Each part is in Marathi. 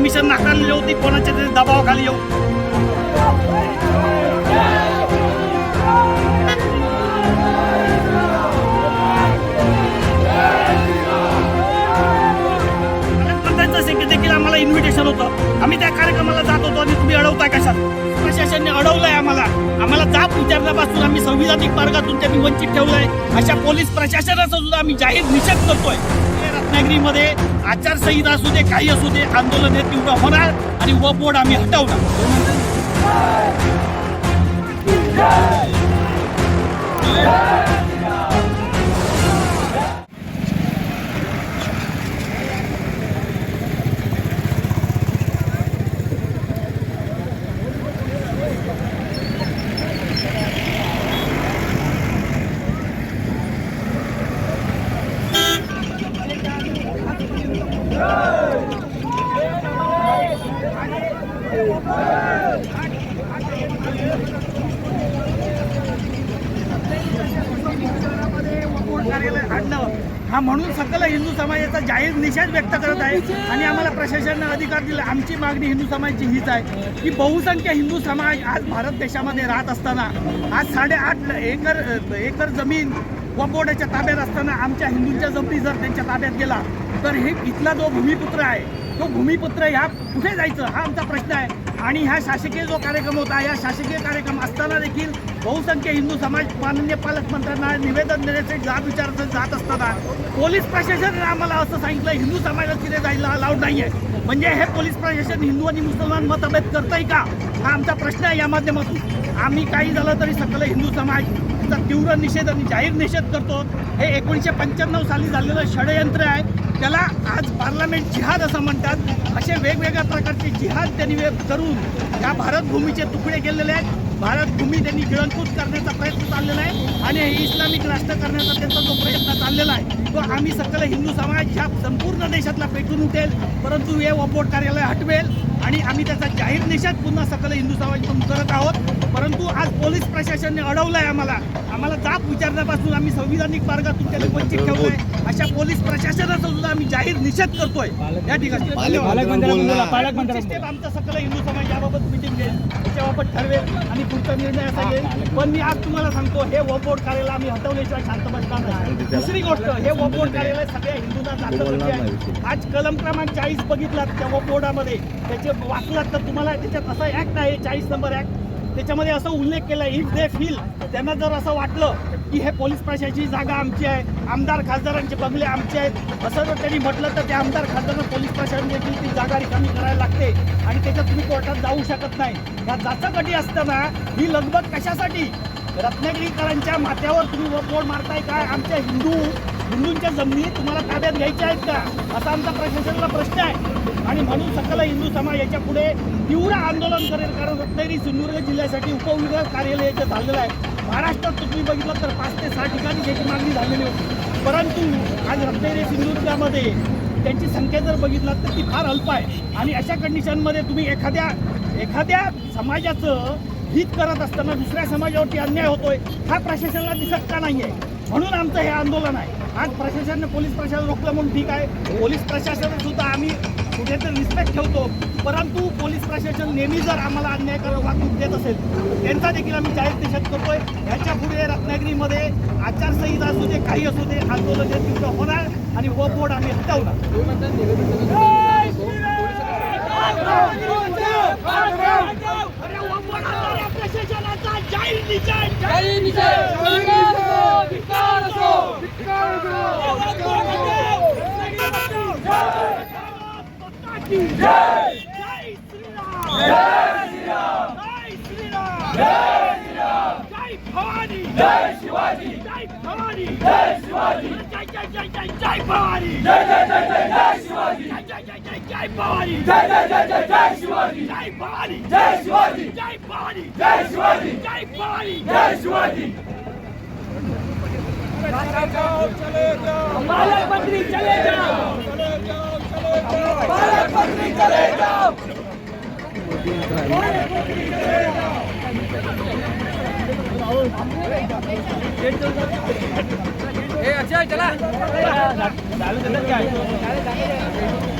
परमिशन नाकारलेली होती कोणाच्या तरी दबावाखाली येऊ होतं. आम्ही त्या कार्यक्रमाला जात होतो आणि तुम्ही अडवताय कशात? प्रशासनाने अडवलंय आम्हाला. आम्हाला जाब विचारल्यापासून आम्ही संविधानिक मार्गातून त्यांनी वंचित ठेवलंय. अशा पोलीस प्रशासनाचा सुद्धा आम्ही जाहीर निषेध करतोय. रत्नागिरीमध्ये आचारसंहिता असू दे काही असू दे आंदोलन हे तीव्र होणार आणि व बोर्ड आम्ही हटवणार कार्यालय आणलं हा म्हणून सकल हिंदू समाजाचा जाहीर निषेध व्यक्त करत आहे आणि आम्हाला प्रशासनानं अधिकार दिला. आमची मागणी हिंदू समाजाची हीच आहे की बहुसंख्य हिंदू समाज आज भारत देशामध्ये राहत असताना आज साडेआठ एकर एकर जमीन वपोडाच्या ताब्यात असताना आमच्या हिंदूंच्या जमिनी जर त्यांच्या ताब्यात गेला तर हे इथला जो भूमिपुत्र आहे तो भूमिपुत्र ह्या कुठे जायचं? हा आमचा प्रश्न आहे. आणि हा शासकीय जो कार्यक्रम होता या शासकीय कार्यक्रम असताना देखील बहुसंख्य हिंदू समाज माननीय पालकमंत्र्यांना निवेदन देण्यासाठी जाब विचारत जात असताना पोलीस प्रशासनाने आम्हाला असं सांगितलं हिंदू समाजात तिथे जायला अलाउड नाही आहे म्हणजे हे पोलीस प्रशासन हिंदू आणि मुसलमान मतभेद करतंय का? हा आमचा प्रश्न आहे या माध्यमातून. आम्ही काही झालं तरी सकल हिंदू समाज चा तीव्र निषेध आणि जाहीर निषेध करतो. हे एकोणीसशे पंच्याण्णव साली झालेलं षडयंत्र आहे. त्याला आज पार्लमेंट जिहाद असं म्हणतात. असे वेगवेगळ्या प्रकारचे जिहाद त्यांनी करून या भारतभूमीचे तुकडे केलेले आहेत. भारतभूमी त्यांनी गिळंकूत करण्याचा प्रयत्न चाललेला आहे आणि हे इस्लामिक राष्ट्र करण्याचा त्यांचा जो प्रयत्न चाललेला आहे तो आम्ही सकल हिंदू समाज ह्या संपूर्ण देशातला पेटून उठेल परंतु हे वपोट कार्यालय हटवेल आणि आम्ही त्याचा जाहीर निषेध पुन्हा सकल हिंदू समाजातून करत आहोत. परंतु आज पोलीस प्रशासनाने आहे आम्हाला. आम्हाला जाब विचारण्यापासून आम्ही संविधानिक मार्गातून त्यांनी वंचित ठेवलंय. अशा पोलीस प्रशासनाचा सुद्धा आम्ही जाहीर निषेध करतोय. या ठिकाणी. आमचा सकल हिंदू समाज याबाबत मिटिंग घेईल. त्याच्याबाबत ठरवेल आणि पुढचा निर्णय असा घेईल. पण मी आज तुम्हाला सांगतो हे वपोर्ट कार्यालय आम्ही हटवल्याशिवाय शांत बसणार नाही. दुसरी गोष्ट हे वपोर्ट कार्यालय सगळ्या हिंदूंना जातं आहे. आज कलम क्रमांक चाळीस बघितलात त्या वपोर्डामध्ये त्याचे वाचलात तर तुम्हाला त्याच्यात असा ऍक्ट आहे चाळीस नंबर ऍक्ट त्याच्यामध्ये असं उल्लेख केला इफ दे फील त्यांना जर असं वाटलं की हे पोलीस प्रशासनाची जागा आमची आहे आमदार खासदारांचे बंगले आमचे आहेत असं जर त्यांनी म्हटलं तर त्या आमदार खासदारांना पोलीस प्रशासन देखील ती जागा रिकामी करायला लागते आणि त्याच्यात तुम्ही कोर्टात जाऊ शकत नाही. ह्या जाचाकटी असताना ही लगबग कशासाठी? रत्नागिरीकरांच्या माथ्यावर तुम्ही बोर्ड मारताय काय? आमच्या हिंदू हिंदूंच्या जमिनी तुम्हाला ताब्यात घ्यायच्या आहेत का? असा आमचा प्रशासनाला प्रश्न आहे. आणि म्हणून सकल हिंदू समाज याच्यापुढे तीव्र आंदोलन करेल. कारण रत्नागिरी सिंधुदुर्ग जिल्ह्यासाठी उपविभाग कार्यालय याचं झालेलं आहे. महाराष्ट्रात तुम्ही बघितलं तर पाच ते सहा ठिकाणी त्याची मागणी झालेली होती. परंतु आज रत्नागिरी सिंधुदुर्गामध्ये त्यांची संख्या जर बघितलात तर ती फार अल्प आहे. आणि अशा कंडिशनमध्ये तुम्ही एखाद्या एखाद्या समाजाचं हित करत असताना दुसऱ्या समाजावरती अन्याय होतोय हा प्रशासनाला दिसत का नाही आहे म्हणून आमचं हे आंदोलन आहे आज प्रशासनाने पोलीस प्रशासन रोखलं म्हणून ठीक आहे पोलीस प्रशासन सुद्धा आम्ही कुठेतरी रिस्पेक्ट ठेवतो परंतु पोलीस प्रशासन नेहमी जर आम्हाला अन्यायकारक वागणूक देत असेल त्यांचा देखील आम्ही जाहीर निषेध करतोय याच्यापुढे रत्नागिरीमध्ये आचारसंहिता असू दे काही असू दे आंदोलन हे तीव्र होणार आणि व बोर्ड आम्ही हटवणार प्रशासनाचा जाहीर निषेध जय श्रीराम जय श्रीराम जय श्रीराम जय श्रीराम जय भवानी जय शिवाजी जय भवानी जय शिवाजी जय जय जय जय जय भवानी जय जय जय जय जय शिवाजी जय जय जय जय जय भवानी जय जय जय जय जय शिवाजी जय भवानी जय शिवाजी जय भवानी जय शिवाजी जय भवानी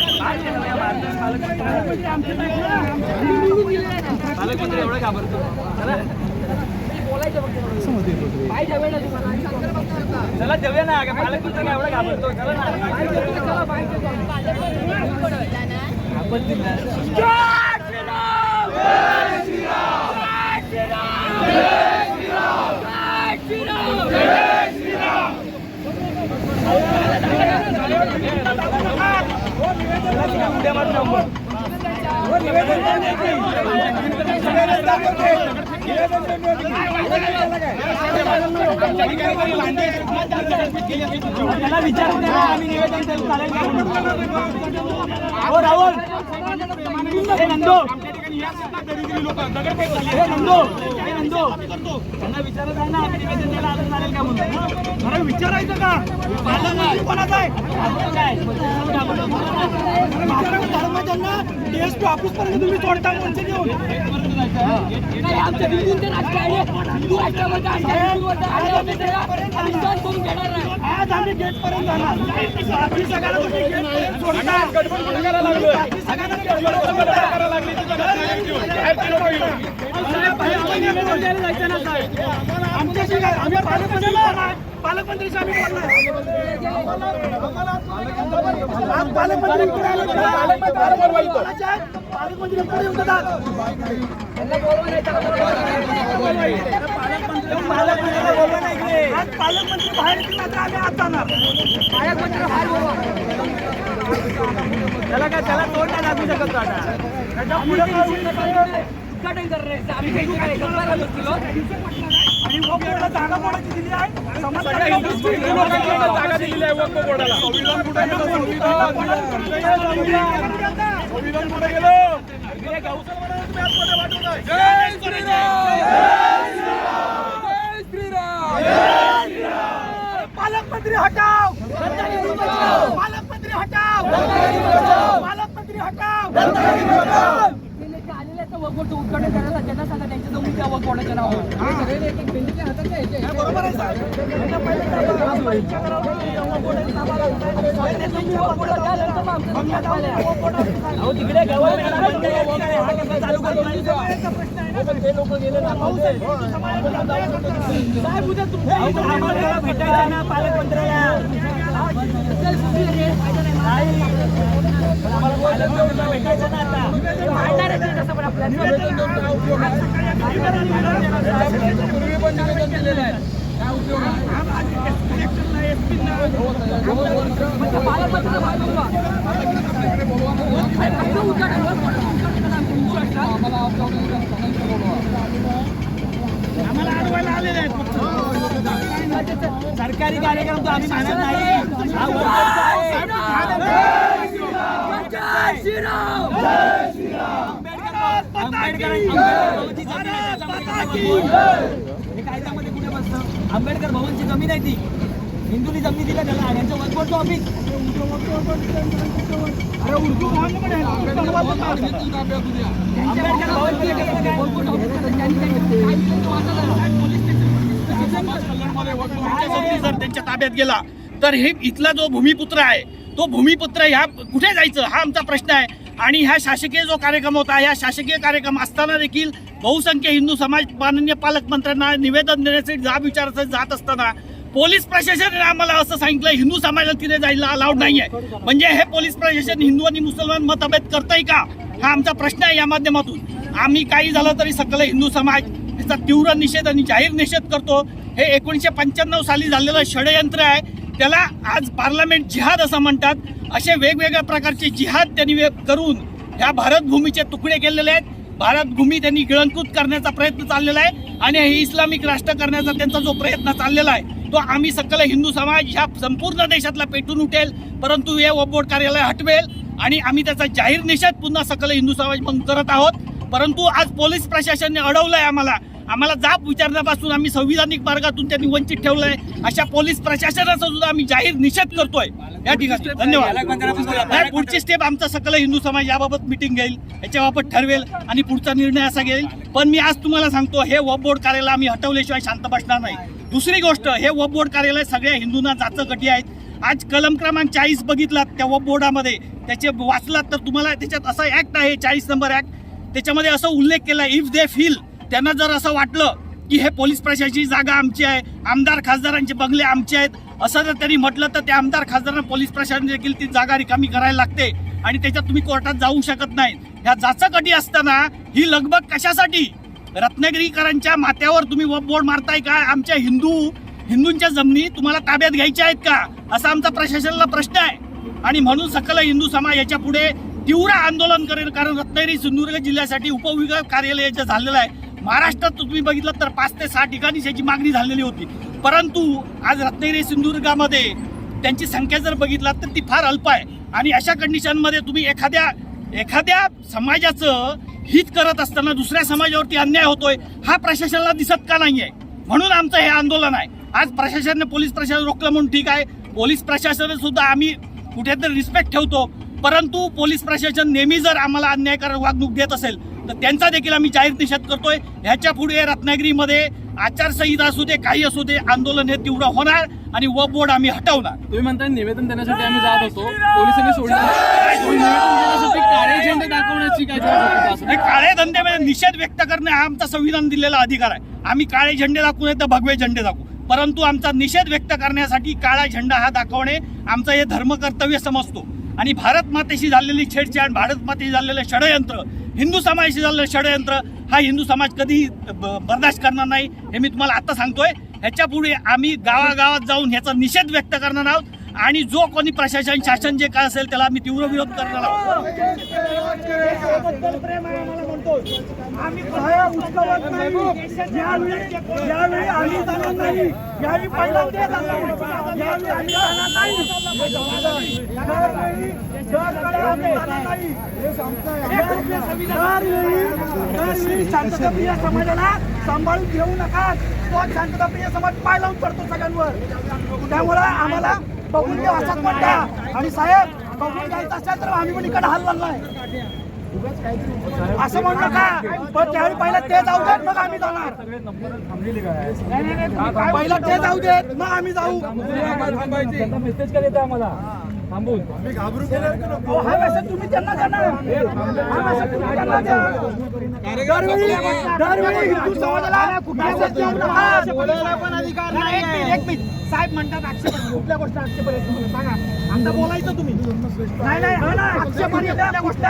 शिवाजी बालक मंत्री चला देऊया ना पालकमंत्री घाबरतो चला ना आपण दिला त्याला विचारू आम्ही निवेदन देऊ चालेल हो राहुल हे नंदो हे नंदो. नंदो त्यांना विचारत आहे ना निवेदन द्यायला आलं चालेल का म्हणून अरे विचारायचं का? पालकमंत्री कोणाचा आहे? आपण काय अरे विचारायचं धर्म त्यांना डीएसपी ऑफिस पर्यंत तुम्ही सोडता म्हणजे घेऊन नाही, आमच्या हिंदूंचे राजकारण. हिंदू राष्ट्रामध्ये. आज आम्ही गेट पर्यंत जाणार. सगळ्यांना gate पालकमंत्रीशी आम्ही पालकमंत्री पालकमंत्री पुढे ना पालकमंत्री बाहेर मात्र आम्ही आत जाणार. त्याला काय त्याला तोंड नाही लागू शकत आता. उद्घाटन करणार आहे. आम्ही काही काय करणार बसलो आणि वोकरला जागा कोणाची दिली आहे. समाज सगळ्या हिंदू हिंदू लोकांना जागा दिलेली आहे बोर्डाला संविधान कुठे गेलं संविधान कुठे गेलं. जय श्रीराम. जय श्रीराम. पालकमंत्री हटाव. पालकमंत्री हटाव. पालकमंत्री हटाव. वगवटचं उद्घाटन करायला त्यांना सांगा त्यांच्या जमिनी द्या वगवटाच्या नावावर हे तिकडे नाही तो. लोक गेले ना साहेब उद्या तुमच्या पण भेटायचं ना पालकमंत्र्याला पण भेटायचं ना आता मांडणार पण आपल्याला पूर्वी पण निवेदन दिलेलं आहे आम्हाला अडवायला आलेले आहेत. फक्त. सरकारी कार्यक्रम तो आम्ही मानत नाही. हा आंबेडकर आंबेडकर? हे कायद्यामध्ये आंबेडकर भवनची जमीन आहे ती. हिंदूनी जमीन दिल्या त्याला. यांचं वक्फचं ऑफिस अरे उर्दू भवन पण आहे. आंबेडकर भवन दिलं त्यांच्या ताब्यात गेला. तर हे इथला जो भूमिपुत्र आहे तो भूमिपुत्र ह्या कुठे जायचं? हा आमचा प्रश्न आहे. आणि ह्या शासकीय जो कार्यक्रम होता ह्या शासकीय कार्यक्रम असताना देखील बहुसंख्य हिंदू समाज माननीय पालकमंत्र्यांना निवेदन देण्यासाठी जाब विचारासाठी जात असताना पोलीस प्रशासनाने आम्हाला असं सांगितलं हिंदू समाजाला तिथे जायला अलाउड आहे म्हणजे हे पोलीस प्रशासन हिंदू आणि मुसलमान मतभेद करतंय का? हा आमचा प्रश्न आहे या माध्यमातून. आम्ही काही झालं तरी सकल हिंदू समाज याचा तीव्र निषेध आणि जाहीर निषेध करतो. हे एकोणीसशे पंच्याण्णव साली झालेलं षडयंत्र आहे. त्याला आज पार्लमेंट जिहाद असं म्हणतात. असे वेगवेगळ्या प्रकारचे जिहाद त्यांनी करून ह्या भारतभूमीचे तुकडे केलेले आहेत. भारतभूमी त्यांनी गिळंकृत करण्याचा प्रयत्न चाललेला आहे आणि हे इस्लामिक राष्ट्र करण्याचा त्यांचा जो प्रयत्न चाललेला आहे तो आम्ही सकल हिंदू समाज ह्या संपूर्ण देशातला पेटून उठेल परंतु हे वबोट कार्यालय हटवेल आणि आम्ही त्याचा जाहीर निषेध पुन्हा सकल हिंदू समाज म्हणून करत आहोत. परंतु आज पोलीस प्रशासनाने आहे आम्हाला आम्हाला जाब विचारण्यापासून आम्ही संविधानिक मार्गातून त्यांनी वंचित ठेवलंय. अशा पोलीस प्रशासनाचा सुद्धा आम्ही जाहीर निषेध करतोय. या ठिकाणी. धन्यवाद. पुढची स्टेप आमचा सकल हिंदू समाज याबाबत मिटिंग घेईल. याच्याबाबत ठरवेल आणि पुढचा निर्णय असा घेईल. पण मी आज तुम्हाला सांगतो हे वब बोर्ड कार्यालय आम्ही हटवल्याशिवाय शांत बसणार नाही. दुसरी गोष्ट हे वब बोर्ड कार्यालय सगळ्या हिंदूंना जाचकटी आहेत. आज कलम क्रमांक चाळीस बघितलात त्या वब बोर्डामध्ये. त्याचे वाचलात तर तुम्हाला त्याच्यात असा ऍक्ट आहे चाळीस नंबर ऍक्ट त्याच्यामध्ये असं उल्लेख केला इफ दे फील त्यांना जर असं वाटलं की हे पोलीस प्रशासनाची जागा आमची आहे आमदार खासदारांचे बंगले आमचे आहेत असं जर त्यांनी म्हटलं तर त्या आमदार खासदारांना पोलीस प्रशासन देखील ती जागा रिकामी करायला लागते. आणि त्याच्यात तुम्ही कोर्टात जाऊ शकत नाही. ह्या जाचकटी असताना ही लगबग कशासाठी? रत्नागिरीकरांच्या माथ्यावर तुम्ही वब बोर्ड मारताय का? आमच्या हिंदू हिंदूंच्या जमिनी तुम्हाला ताब्यात घ्यायच्या आहेत का? असा आमचा प्रशासनाला प्रश्न आहे. आणि म्हणून सकल हिंदू समाज याच्यापुढे तीव्र आंदोलन करेल कारण रत्नागिरी सिंधुदुर्ग जिल्ह्यासाठी उपविभाग कार्यालय जे झालेलं आहे महाराष्ट्रात तुम्ही बघितलं तर पाच ते सहा ठिकाणी त्याची मागणी झालेली होती. परंतु आज रत्नागिरी सिंधुदुर्गामध्ये त्यांची संख्या जर बघितलात तर ती फार अल्प आहे. आणि अशा कंडिशनमध्ये तुम्ही एखाद्या एखाद्या समाजाचं हित करत असताना दुसऱ्या समाजावरती अन्याय होतोय हा प्रशासनाला दिसत का नाही आहे म्हणून आमचं हे आंदोलन आहे. आज प्रशासनाने पोलीस प्रशासन रोखलं म्हणून ठीक आहे. पोलीस प्रशासन सुद्धा आम्ही कुठेतरी रिस्पेक्ट ठेवतो. परंतु पोलीस प्रशासन नेहमी जर आम्हाला अन्यायकारक वागणूक देत असेल तर त्यांचा देखील आम्ही जाहीर निषेध करतोय. ह्याच्या पुढे रत्नागिरीमध्ये आचारसंहिता असू दे काही असू दे आंदोलन हे तीव्र होणार आणि व बोर्ड आम्ही हटवणार. तुम्ही म्हणताय निवेदन देण्यासाठी आम्ही जात होतो. पोलिसांनी सोडलं. काळे दाखवण्याची काय धंद्यामध्ये निषेध व्यक्त करणे हा आमचा संविधान दिलेला अधिकार आहे. आम्ही काळे झेंडे दाखवू नाही तर भगवे झेंडे दाखवू. परंतु आमचा निषेध व्यक्त करण्यासाठी काळा झेंडा हा दाखवणे आमचं हे धर्म कर्तव्य समजतो. आणि भारत मातेशी झालेली छेडछाड भारत मातेशी झालेलं षडयंत्र हिंदू समाजाशी झालेलं षडयंत्र हा हिंदू समाज कधीही ब- बर्दाश्त करणार नाही हे मी तुम्हाला आता सांगतोय. ह्याच्यापुढे आम्ही गावागावात जाऊन ह्याचा निषेध व्यक्त करणार आहोत आणि जो कोणी प्रशासन शासन जे काय असेल त्याला आम्ही तीव्र विरोध करणार आहोत. आम्ही बाहेर उचलवत नाही. यावेळी यावेळी आम्ही जाणार नाही. यावेळी पहिल्यांदा जाणार यावेळी आम्ही जाणार नाही. यावेळी दरवेळी आम्ही जाणार नाही. दरवेळी दरवेळी शांतताप्रिय समाजाला सांभाळून घेऊ नका. तो शांतताप्रिय समाज पाय लावून पडतो सगळ्यांवर. त्यामुळे आम्हाला बघून घ्या असाच म्हणता. आणि साहेब बघून घ्यायचं असेल तर आम्ही पण इकडे हल्ला नाही असं म्हणू नका. पण त्यावेळी पहिला ते जाऊ देत मग आम्ही जाणार. नाही, नाही, नाही, पहिला ते जाऊ देत मग आम्ही जाऊ. मेसेज का आम्हाला थांबून हा मेसेज तुम्ही त्यांना द्या ना. हा मेसेज तुम्ही त्यांना द्या. दरवेळी दरवेळी हिंदू समाजाला मेसेज देऊ नका. नाही, एक मिनिट, एक मिनिट. साहेब म्हणतात आक्षेप कुठल्या गोष्टी आक्षेप आहेत तुम्ही सांगा. आता बोलायचं तुम्ही. नाही हा आक्षेपार्ह कुठल्या गोष्टी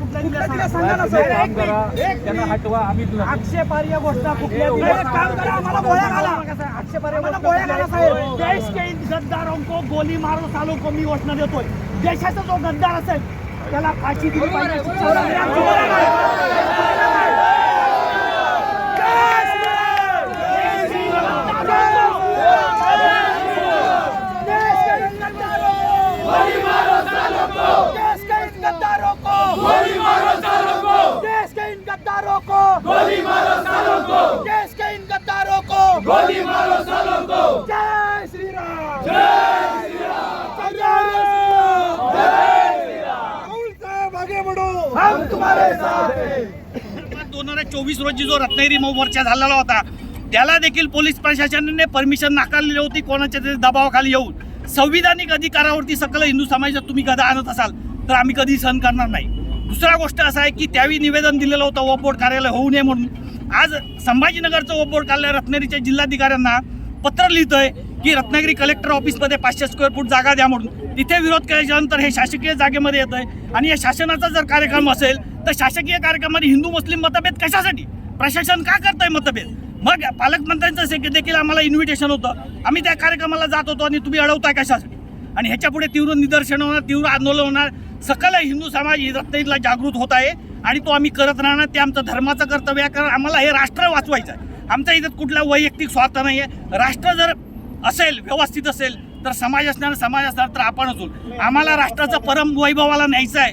कुठल्या दिल्या सांगा ना साहेब. हटवा आम्ही गोष्ट कुठल्या दिल्या? एक काम करा आम्हाला गोळ्या घाला. आक्षेपार्ह आम्हाला गोळ्या घाला साहेब. देश के इन गद्दारों को गोली मारो सालों को मी घोषणा देतोय. देशाचा जो गद्दार असेल त्याला फाशी दिली पाहिजे शिक्षा झाली. आमची गोळ्या घाला. देश के इन गद्दारों को देश के इन गद्दारों को देश के इन गद्दारों को देश के इन गद्दारों को गोली मारो सालों को जय श्री राम जय श्री राम जय श्री राम साहब आगे बढ़ो हम तुम्हारे साथ हैं दोन हजार चोवीस रोजी जो रत्नागिरी मोर्चा झालेला होता त्याला देखील पोलीस प्रशासनाने परमिशन नाकारलेली होती कोणाच्या तरी दबावाखाली येऊन. संविधानिक अधिकारावरती सकल हिंदू समाजात तुम्ही गदा आणत असाल तर आम्ही कधी सहन करणार नाही. दुसरा गोष्ट असा आहे की त्यावेळी निवेदन दिलेलं होतं वोटबोर्ड कार्यालय होऊ नये म्हणून. आज संभाजीनगरचं वोटबोर्ड कार्यालय रत्नागिरीच्या जिल्हाधिकाऱ्यांना पत्र लिहितंय की रत्नागिरी कलेक्टर ऑफिसमध्ये पाचशे स्क्वेअर फूट जागा द्या म्हणून. तिथे विरोध केल्याच्यानंतर हे शासकीय जागेमध्ये येतंय. आहे आणि या शासनाचा जर कार्यक्रम असेल तर शासकीय कार्यक्रमामध्ये हिंदू मुस्लिम मतभेद कशासाठी? प्रशासन का करतंय मतभेद? मग पालकमंत्र्यांचं देखील आम्हाला इन्व्हिटेशन होतं. आम्ही त्या कार्यक्रमाला जात होतो आणि तुम्ही अडवताय कशासाठी? आणि ह्याच्या पुढे तीव्र निदर्शन होणार तीव्र आंदोलन होणार. सकल हिंदू समाज ही रत्नागिरीला जागृत होत आहे आणि तो आम्ही करत राहणार. ते आमचं धर्माचं कर्तव्य आहे. कारण आम्हाला हे राष्ट्र वाचवायचं आहे. आमच्या इथं कुठला वैयक्तिक स्वार्थ नाही आहे राष्ट्र जर असेल व्यवस्थित असेल तर समाज असणार समाज असणार तर आपण असू आम्हाला राष्ट्राचं परम वैभवाला न्यायचं आहे.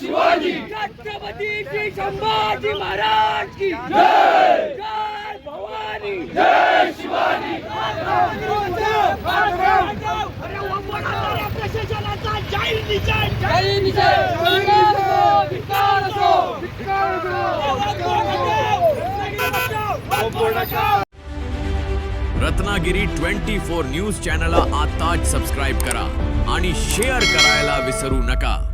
शिवाजी. छत्रपती श्री संभाजी महाराज की जय जय भवानी जय शिवाजी प्रशासनाचा जाहीर निषेध जय निजय धिक्कार असो धिक्कार असो रत्नागिरी ट्वेंटी फोर न्यूज चॅनलला आताच सबस्क्राईब करा आणि शेअर करायला विसरू नका.